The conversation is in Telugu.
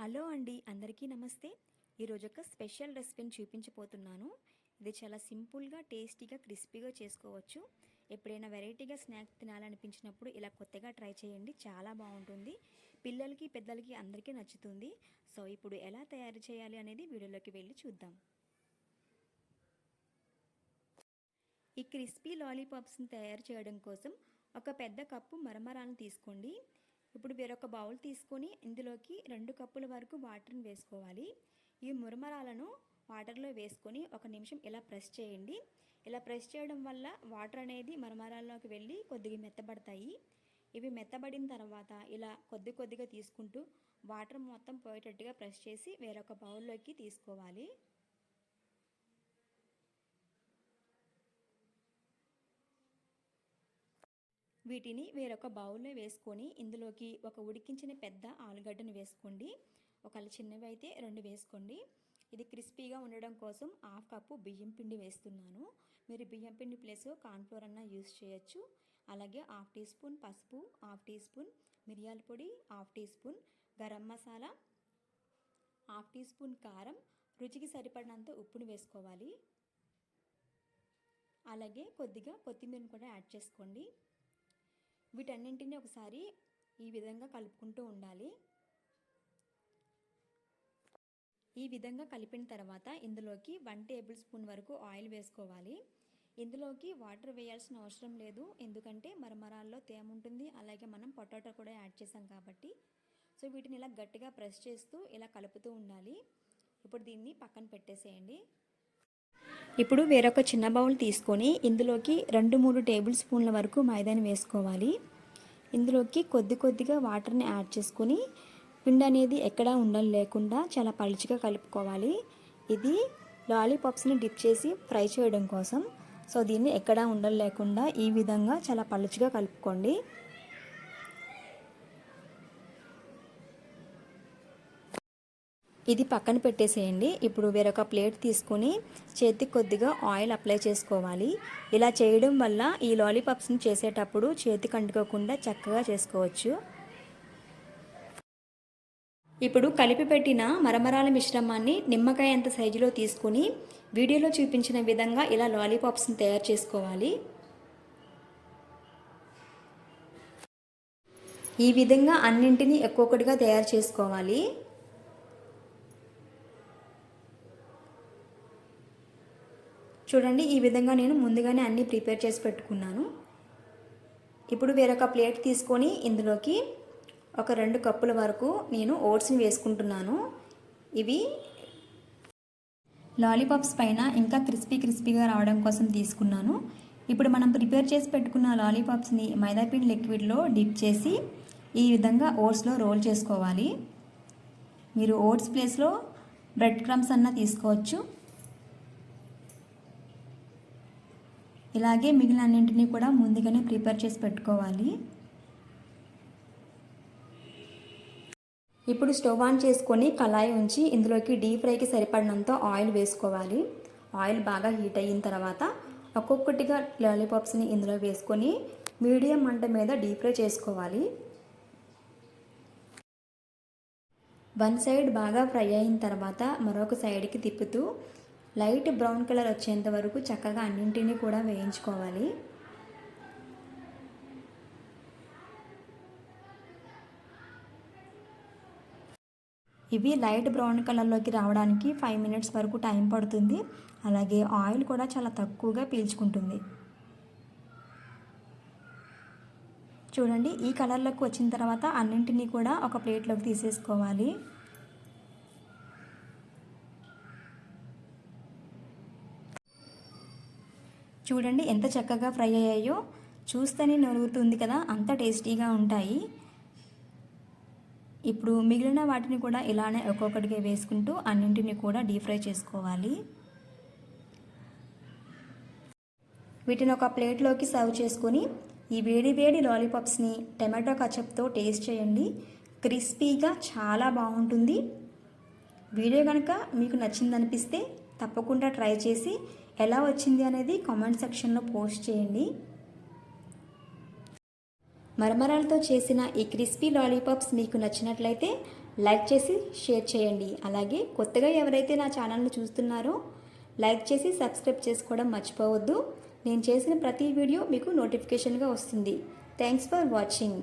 హలో అండి అందరికీ నమస్తే. ఈరోజు ఒక స్పెషల్ రెసిపీని చూపించబోతున్నాను. ఇది చాలా సింపుల్గా టేస్టీగా క్రిస్పీగా చేసుకోవచ్చు. ఎప్పుడైనా వెరైటీగా స్నాక్ తినాలనిపించినప్పుడు ఇలా కొత్తగా ట్రై చేయండి చాలా బాగుంటుంది. పిల్లలకి పెద్దలకి అందరికీ నచ్చుతుంది. సో ఇప్పుడు ఎలా తయారు చేయాలి అనేది వీడియోలోకి వెళ్ళి చూద్దాం. ఈ క్రిస్పీ లాలీపాప్స్ని తయారు చేయడం కోసం ఒక పెద్ద కప్పు మరమరాలను తీసుకోండి. ఇప్పుడు వేరొక బౌల్ తీసుకొని ఇందులోకి రెండు కప్పుల వరకు వాటర్ని వేసుకోవాలి. ఈ మురమరాలను వాటర్లో వేసుకొని ఒక నిమిషం ఇలా ప్రెస్ చేయండి. ఇలా ప్రెస్ చేయడం వల్ల వాటర్ అనేది మరమరాల్లోకి వెళ్ళి కొద్దిగా మెత్తబడతాయి. ఇవి మెత్తబడిన తర్వాత ఇలా కొద్ది కొద్దిగా తీసుకుంటూ వాటర్ మొత్తం పోయేటట్టుగా ప్రెస్ చేసి వేరొక బౌల్లోకి తీసుకోవాలి. వీటిని వేరొక బౌల్లో వేసుకొని ఇందులోకి ఒక ఉడికించిన పెద్ద ఆలుగడ్డను వేసుకోండి. ఒకవేళ చిన్నవి అయితే రెండు వేసుకోండి. ఇది క్రిస్పీగా ఉండడం కోసం హాఫ్ కప్పు బియ్యం పిండి వేస్తున్నాను. మీరు బియ్యం పిండి ప్లస్ కార్న్ఫ్లోర్ అన్న యూస్ చేయొచ్చు. అలాగే హాఫ్ టీ స్పూన్ పసుపు హాఫ్ టీ స్పూన్ మిరియాల పొడి half teaspoon garam masala half teaspoon కారం. రుచికి సరిపడినంత ఉప్పును వేసుకోవాలి. అలాగే కొద్దిగా కొత్తిమీరను కూడా యాడ్ చేసుకోండి. వీటన్నింటినీ ఒకసారి ఈ విధంగా కలుపుకుంటూ ఉండాలి. ఈ విధంగా కలిపిన తర్వాత ఇందులోకి వన్ టేబుల్ స్పూన్ వరకు ఆయిల్ వేసుకోవాలి. ఇందులోకి వాటర్ వేయాల్సిన అవసరం లేదు. ఎందుకంటే మరమరాల్లో తేమ ఉంటుంది. అలాగే మనం పొటాటో కూడా యాడ్ చేసాం కాబట్టి. సో వీటిని ఇలా గట్టిగా ప్రెస్ చేస్తూ ఇలా కలుపుతూ ఉండాలి. ఇప్పుడు దీన్ని పక్కన పెట్టేసేయండి. ఇప్పుడు వేరొక చిన్న బౌల్ తీసుకొని ఇందులోకి రెండు మూడు టేబుల్ స్పూన్ల వరకు మైదాని వేసుకోవాలి. ఇందులోకి కొద్ది కొద్దిగా వాటర్ని యాడ్ చేసుకొని పిండి అనేది ఎక్కడా ఉండలు లేకుండా చాలా పలుచగా కలుపుకోవాలి. ఇది లాలీపాప్స్ని డిప్ చేసి ఫ్రై చేయడం కోసం. సో దీన్ని ఎక్కడా ఉండలు లేకుండా ఈ విధంగా చాలా పలుచగా కలుపుకోండి. ఇది పక్కన పెట్టేసేయండి. ఇప్పుడు వేరొక ప్లేట్ తీసుకొని చేతికి కొద్దిగా ఆయిల్ అప్లై చేసుకోవాలి. ఇలా చేయడం వల్ల ఈ లాలీపాప్స్ని చేసేటప్పుడు చేతికి అంటుకోకుండా చక్కగా చేసుకోవచ్చు. ఇప్పుడు కలిపి పెట్టిన మరమరాల మిశ్రమాన్ని నిమ్మకాయ అంత సైజులో తీసుకొని వీడియోలో చూపించిన విధంగా ఇలా లాలీపాప్స్ని తయారు చేసుకోవాలి. ఈ విధంగా అన్నింటినీ ఒక్కొక్కటిగా తయారు చేసుకోవాలి. చూడండి ఈ విధంగా నేను ముందుగానే అన్నీ ప్రిపేర్ చేసి పెట్టుకున్నాను. ఇప్పుడు వేరొక ప్లేట్ తీసుకొని ఇందులోకి ఒక రెండు కప్పుల వరకు నేను ఓట్స్ని వేసుకుంటున్నాను. ఇవి లాలీపాప్స్ పైన ఇంకా క్రిస్పీ క్రిస్పీగా రావడం కోసం తీసుకున్నాను. ఇప్పుడు మనం ప్రిపేర్ చేసి పెట్టుకున్న లాలీపాప్స్ని మైదాపిండి లిక్విడ్లో డిప్ చేసి ఈ విధంగా ఓట్స్లో రోల్ చేసుకోవాలి. మీరు ఓట్స్ ప్లేస్లో బ్రెడ్ క్రమ్స్ అన్న తీసుకోవచ్చు. ఇలాగే మిగిలిన అన్నింటినీ కూడా ముందుగానే ప్రిపేర్ చేసి పెట్టుకోవాలి. ఇప్పుడు స్టవ్ ఆన్ చేసుకొని కళాయి ఉంచి ఇందులోకి డీప్ ఫ్రైకి సరిపడినంత ఆయిల్ వేసుకోవాలి. ఆయిల్ బాగా హీట్ అయిన తర్వాత ఒక్కొక్కటిగా లాలీపాప్స్ని ఇందులో వేసుకొని మీడియం మంట మీద డీప్ ఫ్రై చేసుకోవాలి. వన్ సైడ్ బాగా ఫ్రై అయిన తర్వాత మరొక సైడ్కి తిప్పుతూ లైట్ బ్రౌన్ కలర్ వచ్చేంత వరకు చక్కగా అన్నింటినీ కూడా వేయించుకోవాలి. ఇవి లైట్ బ్రౌన్ కలర్లోకి రావడానికి ఫైవ్ మినిట్స్ వరకు టైం పడుతుంది. అలాగే ఆయిల్ కూడా చాలా తక్కువగా పీల్చుకుంటుంది. చూడండి ఈ కలర్లోకి వచ్చిన తర్వాత అన్నింటినీ కూడా ఒక ప్లేట్లోకి తీసేసుకోవాలి. చూడండి ఎంత చక్కగా ఫ్రై అయ్యాయో. చూస్తేనే నలుగుతుంది కదా అంత టేస్టీగా ఉంటాయి. ఇప్పుడు మిగిలిన వాటిని కూడా ఇలానే ఒక్కొక్కటిగా వేసుకుంటూ అన్నింటిని కూడా డీప్ ఫ్రై చేసుకోవాలి. వీటిని ఒక ప్లేట్లోకి సర్వ్ చేసుకొని ఈ వేడి వేడి లాలీపాప్స్ని టమాటో కచప్తో టేస్ట్ చేయండి. క్రిస్పీగా చాలా బాగుంటుంది. వీడియో కనుక మీకు నచ్చిందనిపిస్తే తప్పకుండా ట్రై చేసి ఎలా వచ్చింది అనేది కామెంట్ సెక్షన్లో పోస్ట్ చేయండి. మరమరాలతో చేసిన ఈ క్రిస్పీ లాలీపాప్స్ మీకు నచ్చినట్లయితే లైక్ చేసి షేర్ చేయండి. అలాగే కొత్తగా ఎవరైతే నా ఛానల్ని చూస్తున్నారో లైక్ చేసి సబ్స్క్రైబ్ చేసుకోవడం మర్చిపోవద్దు. నేను చేసిన ప్రతి వీడియో మీకు నోటిఫికేషన్గా వస్తుంది. Thanks for watching